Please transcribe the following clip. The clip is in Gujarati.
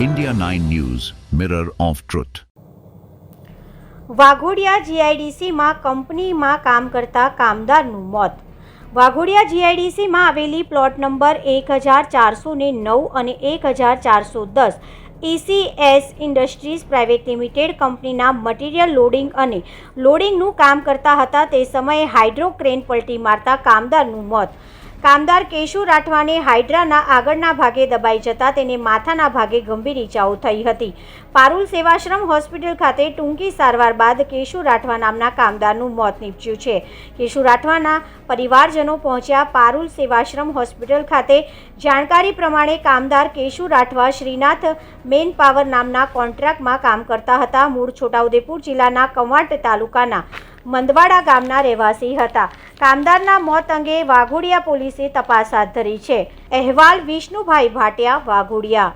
India 9 News, Mirror of Truth. Waghodia જીઆઈડીસીમાં કંપનીમાં કામ કરતા કામદારનું મોત વાઘોડિયા જીઆઈડીસીમાં આવેલી પ્લોટ નંબર એક હજાર ચારસો ને નવ અને એક હજાર ચારસો દસ ઇસીએસ ઇન્ડસ્ટ્રીઝ પ્રાઇવેટ લિમિટેડ કંપનીના મટીરિયલ લોડિંગ અને લોડિંગનું કામ કરતા હતા તે સમયે હાઇડ્રોક્રેન પલટી મારતા કામદારનું મોત કામદાર કેશુ રાઠવાને હાઇડ્રાના આગળના ભાગે દબાઈ જતા તેને માથાના ભાગે ગંભીર ઇજાઓ થઈ હતી. પારુલ સેવાશ્રમ હોસ્પિટલ ખાતે ટૂંકી સારવાર બાદ કેશુ રાઠવા નામના કામદારનું મોત નીપજ્યું છે. કેશુ રાઠવાના પરિવારજનો પહોંચ્યા પારુલ સેવાશ્રમ હોસ્પિટલ ખાતે. જાણકારી પ્રમાણે કામદાર કેશુ રાઠવા શ્રીનાથ મેન પાવર નામના કોન્ટ્રાક્ટમાં કામ કરતા હતા. મૂળ છોટાઉદેપુર જિલ્લાના કવાંટ તાલુકાના મંદવાડા ગામના રહેવાસી હતા. કામદારના મોત અંગે વાઘોડિયા પોલીસે તપાસ હાથ ધરી છે. અહેવાલ વિષ્ણુભાઈ ભાટિયા વાઘોડિયા.